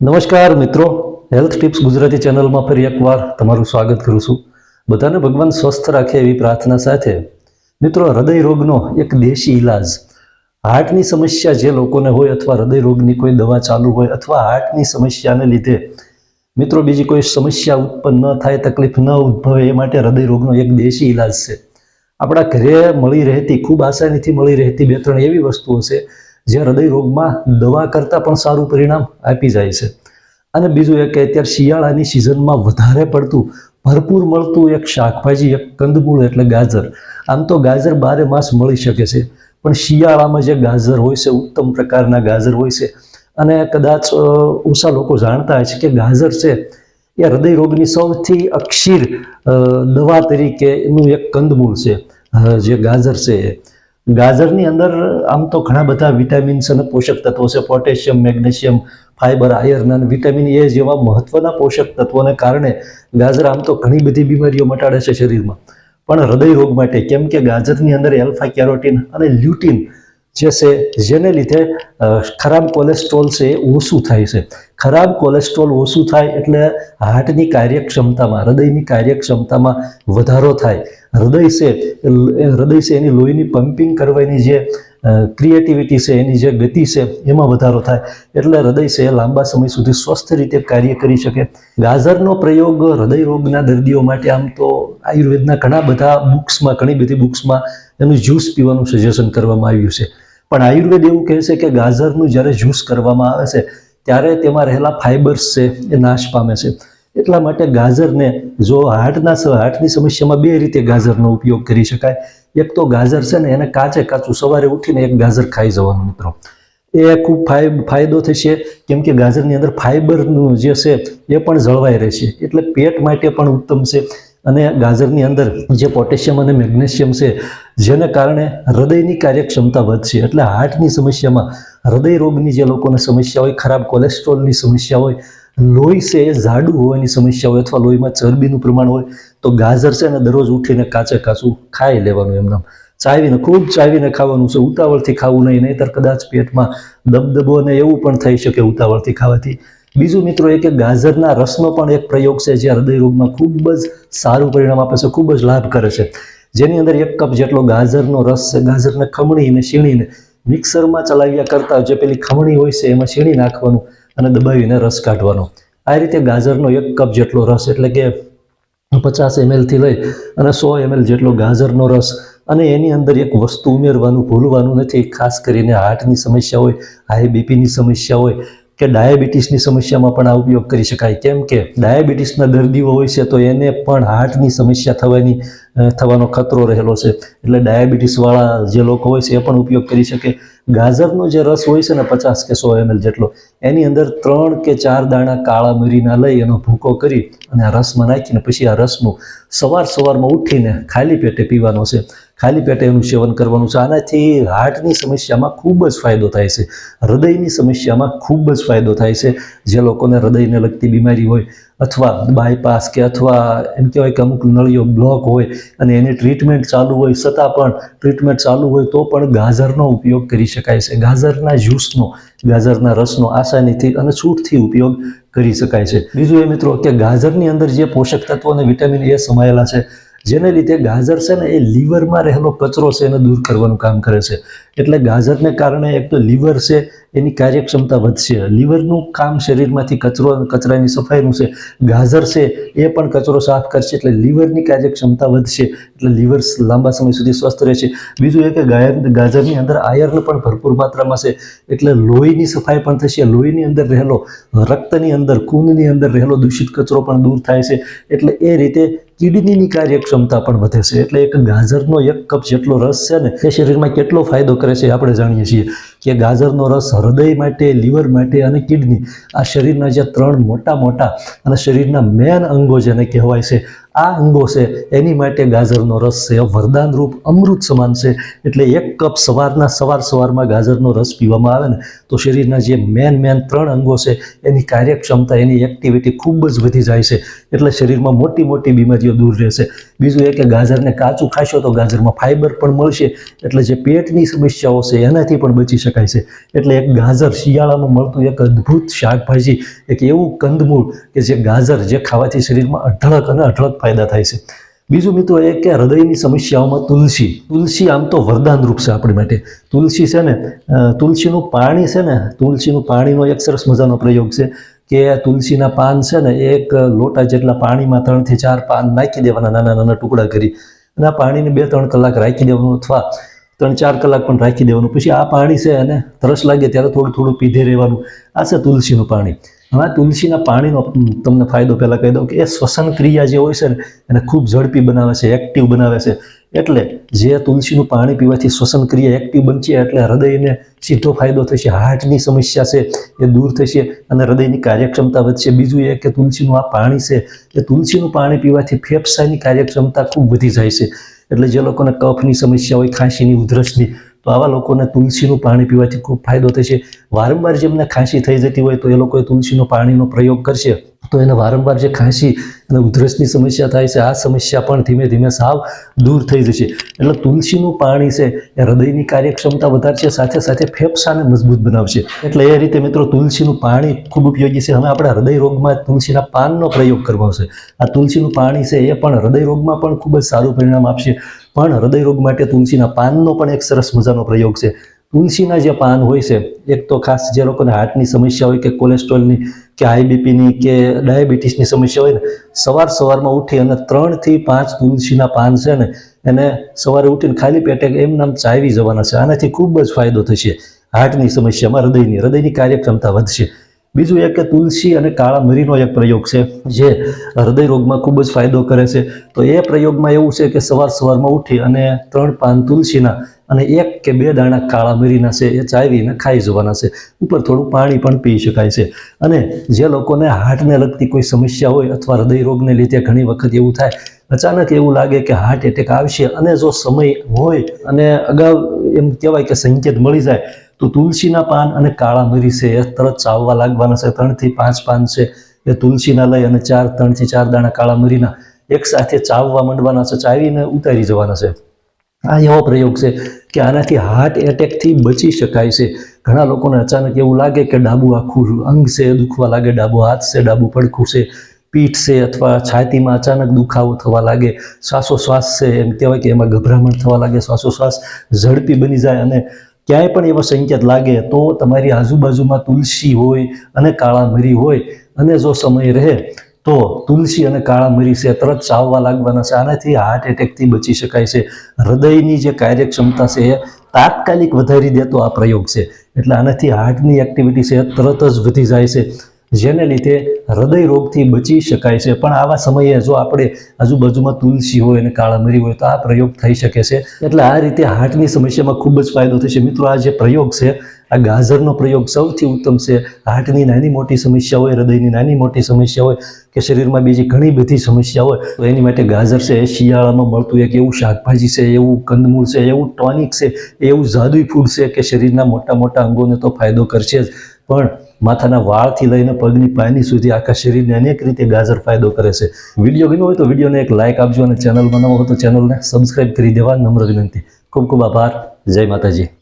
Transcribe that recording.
નમસ્કાર મિત્રો. Health tips Gujarati ચેનલમાં ફરી એકવાર તમારું સ્વાગત કરું છું. બધાને ભગવાન સ્વસ્થ રાખે એવી પ્રાર્થના સાથે. મિત્રો હૃદય રોગનો એક દેશી ઈલાજ. હાર્ટની સમસ્યા જે લોકોને હોય અથવા હૃદય રોગની કોઈ દવા ચાલુ હોય અથવા હાર્ટની સમસ્યાને લીધે. મિત્રો, બીજી કોઈ સમસ્યા ઉત્પન્ન ન થાય, તકલીફ ન ઉદ્ભવે એ માટે હૃદય રોગનો એક દેશી ઈલાજ છે. આપણા ઘરે મળી રહેતી, ખૂબ આસાનીથી મળી રહેતી બે ત્રણ એવી વસ્તુઓ છે જે હૃદય રોગમાં દવા કરતાં પણ સારું પરિણામ આપી જાય છે. અને બીજું એ કે અત્યારે શિયાળાની સિઝનમાં વધારે પડતું, ભરપૂર મળતું એક શાકભાજી, એક કંદમૂળ એટલે ગાજર. આમ તો ગાજર બારે માસ મળી શકે છે, પણ શિયાળામાં જે ગાજર હોય છે, ઉત્તમ પ્રકારના ગાજર હોય છે, અને કદાચ ઓછા લોકો જાણતા હોય છે કે ગાજર છે, એ હૃદય રોગની સૌથી અક્ષીર દવા તરીકે એનું એક કંદમૂળ છે જે ગાજર છે એ. ગાજરની અંદર આમ તો ઘણા બધા વિટામિન્સ અને પોષક તત્વો છે, પોટેશિયમ, મેગ્નેશિયમ, ફાઇબર, આયર્ન અને વિટામિન એ જેવા મહત્વના પોષક તત્વોને કારણે ગાજર આમ તો ઘણી બધી બીમારીઓ મટાડે છે શરીરમાં. પણ હૃદય રોગ માટે, કેમ કે ગાજરની અંદર એલ્ફા કેરોટીન અને લ્યુટીન જે છે, જેને લીધે ખરાબ કોલેસ્ટ્રોલ છે એ ઓછું થાય છે. ખરાબ કોલેસ્ટ્રોલ ઓછું થાય એટલે હાર્ટની કાર્યક્ષમતામાં, હૃદયની કાર્યક્ષમતામાં વધારો થાય. હૃદય છે હૃદય છે, એની લોહીની પમ્પિંગ કરવાની જે ક્રિએટિવિટી છે, એની જે ગતિ છે, એમાં વધારો થાય. એટલે હૃદય છે લાંબા સમય સુધી સ્વસ્થ રીતે કાર્ય કરી શકે. ગાજરનો પ્રયોગ હૃદય રોગના દર્દીઓ માટે આમ તો આયુર્વેદના ઘણા બધા બુક્સમાં ઘણી બધી બુક્સમાં એનું જ્યુસ પીવાનું સજેશન કરવામાં આવ્યું છે. પણ આયુર્વેદ એવું કહે છે કે ગાજરનું જ્યારે જ્યુસ કરવામાં આવે છે, ત્યારે તેમાં રહેલા ફાઇબર્સ છે, એ નાશ પામે છે. એટલા માટે ગાજરને જો હાર્ટના હાર્ટની સમસ્યામાં બે રીતે ગાજરનો ઉપયોગ કરી શકાય. એક તો ગાજર છે ને એને કાચે કાચું સવારે ઉઠીને એક ગાજર ખાઈ જવાનું મિત્રો. એ ખૂબ ફાય, ફાયદો થશે, કેમ કે ગાજરની અંદર ફાઇબરનું જે છે, એ પણ જળવાઈ રહેશે. એટલે પેટ માટે પણ ઉત્તમ છે. અને ગાજરની અંદર જે પોટેશિયમ અને મેગ્નેશિયમ છે, જેને કારણે હૃદયની કાર્યક્ષમતા વધશે. એટલે હાર્ટની સમસ્યામાં હૃદય રોગની જે લોકોને સમસ્યા હોય, ખરાબ કોલેસ્ટ્રોલની સમસ્યા હોય, લોહી છે એ જાડું હોવાની સમસ્યા હોય અથવા લોહીમાં ચરબીનું પ્રમાણ હોય, તો ગાજર છે ને દરરોજ ઉઠીને કાચે કાચું ખાઈ લેવાનું એમનામ. ચાવીને ખૂબ ચાવીને ખાવાનું છે. ઉતાવળથી ખાવું નહીં, નહીંતર કદાચ પેટમાં દબદબો અને એવું પણ થઈ શકે ઉતાવળથી ખાવાથી. બીજું મિત્રો એ કે ગાજરના રસનો પણ એક પ્રયોગ છે જે હૃદય રોગમાં ખૂબ જ સારું પરિણામ આપે છે, ખૂબ જ લાભ કરે છે. જેની અંદર એક કપ જેટલો ગાજરનો રસ છે, ગાજરને ખમણીને, છીણીને મિક્સરમાં ચલાવ્યા કરતાં જે પેલી ખમણી હોય છે એમાં છીણી નાખવાનું અને દબાવીને રસ કાઢવાનો. આ રીતે ગાજરનો એક કપ જેટલો રસ એટલે કે પચાસ એમએલથી લઈ અને સો એમએલ જેટલો ગાજરનો રસ અને એની અંદર એક વસ્તુ ઉમેરવાનું, ભૂલવાનું નથી. ખાસ કરીને હાર્ટની સમસ્યા હોય, હાઈ બીપીની સમસ્યા હોય કે ડાયાબિટીસની સમસ્યામાં પણ આ ઉપયોગ કરી શકાય. કેમ કે ડાયાબિટીસના દર્દીઓ હોય છે, તો એને પણ હાર્ટની સમસ્યા થવાની થવાનો ખતરો રહેલો છે. એટલે ડાયાબિટીસવાળા જે લોકો હોય છે, એ પણ ઉપયોગ કરી શકે. ગાજરનો જે રસ હોય છે ને પચાસ કે સો એમએલ જેટલો, એની અંદર ત્રણ કે ચાર દાણા કાળા મરીના લઈ એનો ભૂકો કરી અને આ રસમાં નાખીને પછી આ રસનું સવાર સવારમાં ઉઠીને ખાલી પેટે પીવાનો છે. ખાલી પેટે એનું સેવન કરવાનું છે. આનાથી હાર્ટની સમસ્યામાં ખૂબ જ ફાયદો થાય છે. હૃદયની સમસ્યામાં ખૂબ જ ફાયદો થાય છે. જે લોકોને હૃદયને લગતી બીમારી હોય અથવા બાયપાસ કે અથવા એમ કહેવાય કે અમુક નળીઓ બ્લોક હોય અને એની ટ્રીટમેન્ટ ચાલુ હોય, છતાં પણ ટ્રીટમેન્ટ ચાલુ હોય તો પણ ગાજરનો ઉપયોગ કરી શકાય છે. ગાજરના જ્યુસનો ગાજરના રસનો આસાનીથી અને છૂટથી ઉપયોગ કરી શકાય છે. બીજું એ મિત્રો કે ગાજરની અંદર જે પોષક તત્વો અને વિટામિન એ સમાયેલા છે જેને લીધે ગાજર છે ને એ લીવરમાં રહેલો કચરો છે એને દૂર કરવાનું કામ કરે છે. એટલે ગાજરને કારણે એક તો લીવર છે, એની કાર્યક્ષમતા વધશે. લીવરનું કામ શરીરમાંથી કચરો, કચરાની સફાઈનું છે. ગાજર છે, એ પણ કચરો સાફ કરશે, એટલે લીવરની કાર્યક્ષમતા વધશે. એટલે લીવર લાંબા સમય સુધી સ્વસ્થ રહેશે. બીજું એ કે ગાજરની અંદર આયર્ન પણ ભરપૂર માત્રામાં છે. એટલે લોહીની સફાઈ પણ થશે. લોહીની અંદર રહેલો રક્તની અંદર, ખૂનની અંદર રહેલો દૂષિત કચરો પણ દૂર થાય છે. એટલે એ રીતે કિડનીની કાર્યક્ષમતા પણ વધે છે. એટલે એક ગાજરનો એક કપ જેટલો રસ છે ને, એ શરીરમાં કેટલો ફાયદો કરે છે આપણે જાણીએ છીએ કે ગાજરનો રસ હૃદય માટે, લીવર માટે અને કિડની આ શરીરના જે ત્રણ મોટા મોટા અને શરીરના મેન અંગો જેને કહેવાય છે આ અંગો છે, એની માટે ગાજરનો રસ છે વરદાન રૂપ અમૃત સમાન છે. એટલે એક કપ સવારના, સવાર સવારમાં ગાજરનો રસ પીવામાં આવે ને, તો શરીરના જે મેન મેન ત્રણ અંગો છે, એની કાર્યક્ષમતા, એની એક્ટિવિટી ખૂબ જ વધી જાય છે. એટલે શરીરમાં મોટી મોટી બીમારીઓ દૂર રહેશે. બીજું એ કે ગાજરને કાચું ખાશો તો ગાજરમાં ફાઇબર પણ મળશે. એટલે જે પેટની સમસ્યાઓ છે, એનાથી પણ બચી શકાય છે. એટલે એક ગાજર શિયાળામાં મળતું એક અદ્ભુત શાકભાજી, એક એવું કંદમૂળ કે જે ગાજર જે ખાવાથી શરીરમાં અઢળક અને અઢળક ફાયદા થાય છે. બીજું મિત્રો એ કે હૃદયની સમસ્યાઓમાં તુલસી. તુલસી આમ તો વરદાન રૂપ છે આપણી માટે. તુલસી છે ને તુલસીનું પાણી છે ને, તુલસીનું પાણીનો એક સરસ મજાનો પ્રયોગ છે કે તુલસીના પાન છે ને, એક લોટા જેટલા પાણીમાં ત્રણથી ચાર પાન નાખી દેવાના નાના નાના ટુકડા કરી અને આ પાણીને બે ત્રણ કલાક રાખી દેવાનું અથવા ત્રણ ચાર કલાક પણ રાખી દેવાનું. પછી આ પાણી છે અને તરસ લાગે ત્યારે થોડું થોડું પીધે રહેવાનું. આ છે તુલસીનું પાણી. હવે તુલસીના પાણીનો તમને ફાયદો પહેલાં કહી દઉં કે એ શ્વસન ક્રિયા જે હોય છે ને, એને ખૂબ ઝડપી બનાવે છે એક્ટિવ બનાવે છે. એટલે જે તુલસીનું પાણી પીવાથી શ્વસન ક્રિયા એક્ટિવ બનશે, એટલે હૃદયને સીધો ફાયદો થશે, હાર્ટની સમસ્યા છે, એ દૂર થશે અને હૃદયની કાર્યક્ષમતા વધશે. બીજું એ કે તુલસીનું આ પાણી છે, એ તુલસીનું પાણી પીવાથી ફેફસાની કાર્યક્ષમતા ખૂબ વધી જાય છે. એટલે જે લોકોને કફની સમસ્યા હોય, ખાંસીની, ઉધરસની તો આવા લોકોને તુલસીનું પાણી પીવાથી ખૂબ ફાયદો થશે. વારંવાર જેમને ખાંસી થઈ જતી હોય તો એ લોકોએ તુલસીનો પાણીનો પ્રયોગ કરશે. તો એને વારંવાર જે ખાંસી અને ઉધરસની સમસ્યા થાય છે, આ સમસ્યા પણ ધીમે ધીમે સાવ દૂર થઈ જશે. એટલે તુલસીનું પાણી છે, એ હૃદયની કાર્યક્ષમતા વધારશે, સાથે સાથે ફેફસાને મજબૂત બનાવશે. એટલે એ રીતે મિત્રો તુલસીનું પાણી ખૂબ ઉપયોગી છે. હવે આપણે હૃદય રોગમાં તુલસીના પાનનો પ્રયોગ કરવો છે. આ તુલસીનું પાણી છે, એ પણ હૃદય રોગમાં પણ ખૂબ જ સારું પરિણામ આપશે. પણ હૃદય રોગ માટે તુલસીના પાનનો પણ એક સરસ મજાનો પ્રયોગ છે. તુલસીના જે પાન હોય છે, એક તો ખાસ જે લોકોને હાર્ટની સમસ્યા હોય કે કોલેસ્ટ્રોલની કે હાઈ બીપીની કે ડાયાબિટીસની સમસ્યા હોય ને, સવાર સવારમાં ઉઠી અને ત્રણથી પાંચ તુલસીના પાન છે ને, એને સવારે ઉઠીને ખાલી પેટે એમ નામ ચાવી જવાના છે. આનાથી ખૂબ જ ફાયદો થશે. હાર્ટની સમસ્યામાં હૃદયની હૃદયની કાર્યક્ષમતા વધશે. બીજું એક કે તુલસી અને કાળા મરીનો એક પ્રયોગ છે, જે હૃદય રોગમાં ખૂબ જ ફાયદો કરે છે. તો એ પ્રયોગમાં એવું છે કે સવાર સવારમાં ઉઠી અને ત્રણ પાન તુલસીના અને એક કે બે દાણા કાળા મરીના છે, એ ચાવીને ખાઈ જવાના છે. ઉપર થોડું પાણી પણ પી શકાય છે. અને જે લોકોને હાર્ટને લગતી કોઈ સમસ્યા હોય અથવા હૃદય રોગને લીધે ઘણી વખત એવું થાય, અચાનક એવું લાગે કે હાર્ટ એટેક આવશે અને જો સમય હોય અને અગાઉ એમ કહેવાય કે સંકેત મળી જાય તો તુલસીના પાન અને કાળા મરી છે, એ તરત ચાવવા લાગવાના છે. ત્રણથી પાંચ પાન છે, એ તુલસીના લઈ અને ચાર, ત્રણથી ચાર દાણા કાળા મરીના એક સાથે ચાવવા માંડવાના છે, ચાવીને ઉતારી જવાના છે. આ એવો પ્રયોગ છે કે આનાથી હાર્ટ એટેકથી બચી શકાય છે. ઘણા લોકોને અચાનક એવું લાગે કે ડાબુ આખું અંગ છે, દુખવા લાગે, ડાબો હાથ છે, ડાબુ પડખું છે, પીઠ છે અથવા છાતીમાં અચાનક દુખાવો થવા લાગે, શ્વાસોશ્વાસ છે, એમ કહેવાય કે એમાં ગભરામણ થવા લાગે, શ્વાસોશ્વાસ ઝડપી બની જાય અને ક્યાંય પણ એવો સંકેત લાગે તો તમારી આજુબાજુમાં તુલસી હોય અને કાળા મરી હોય અને જો સમય રહે તો તુલસી અને કાળા મરી છે તરત ચાવવા લાગવાના છે. આનાથી હાર્ટ એટેકથી બચી શકાય છે. હૃદયની જે કાર્યક્ષમતા છે એ તાત્કાલિક વધારી દેતો આ પ્રયોગ છે. એટલે આનાથી હાર્ટની એક્ટિવિટી છે તરત જ વધી જાય છે. જેને લીધે હૃદય રોગથી બચી શકાય છે. પણ આવા સમયે જો આપણે આજુબાજુમાં તુલસી હોય અને કાળા મરી હોય તો આ પ્રયોગ થઈ શકે છે. એટલે આ રીતે હાર્ટની સમસ્યામાં ખૂબ જ ફાયદો થશે. મિત્રો, આ જે પ્રયોગ છે, આ ગાજરનો પ્રયોગ સૌથી ઉત્તમ છે. હાર્ટની નાની મોટી સમસ્યા હોય, હૃદયની નાની મોટી સમસ્યા હોય કે શરીરમાં બીજી ઘણી બધી સમસ્યા હોય, તો એની માટે ગાજર છે, એ શિયાળામાં મળતું એક એવું શાકભાજી છે, એવું કંદમૂળ છે, એવું ટોનિક છે, એવું જાદુઈ ફૂડ છે કે શરીરના મોટા મોટા અંગોને તો ફાયદો કરશે જ. પણ માથાના વાળથી લઈને પગની પાયની સુધી આખા શરીરને અનેક રીતે ગાજર ફાયદો કરે છે. વીડિયો ગમ્યો હોય તો વિડીયોને એક લાઇક આપજો અને ચેનલમાં નવો હોય તો ચેનલને સબસ્ક્રાઇબ કરી દેવા નમ્ર વિનંતી. ખૂબ ખૂબ આભાર. જય માતાજી.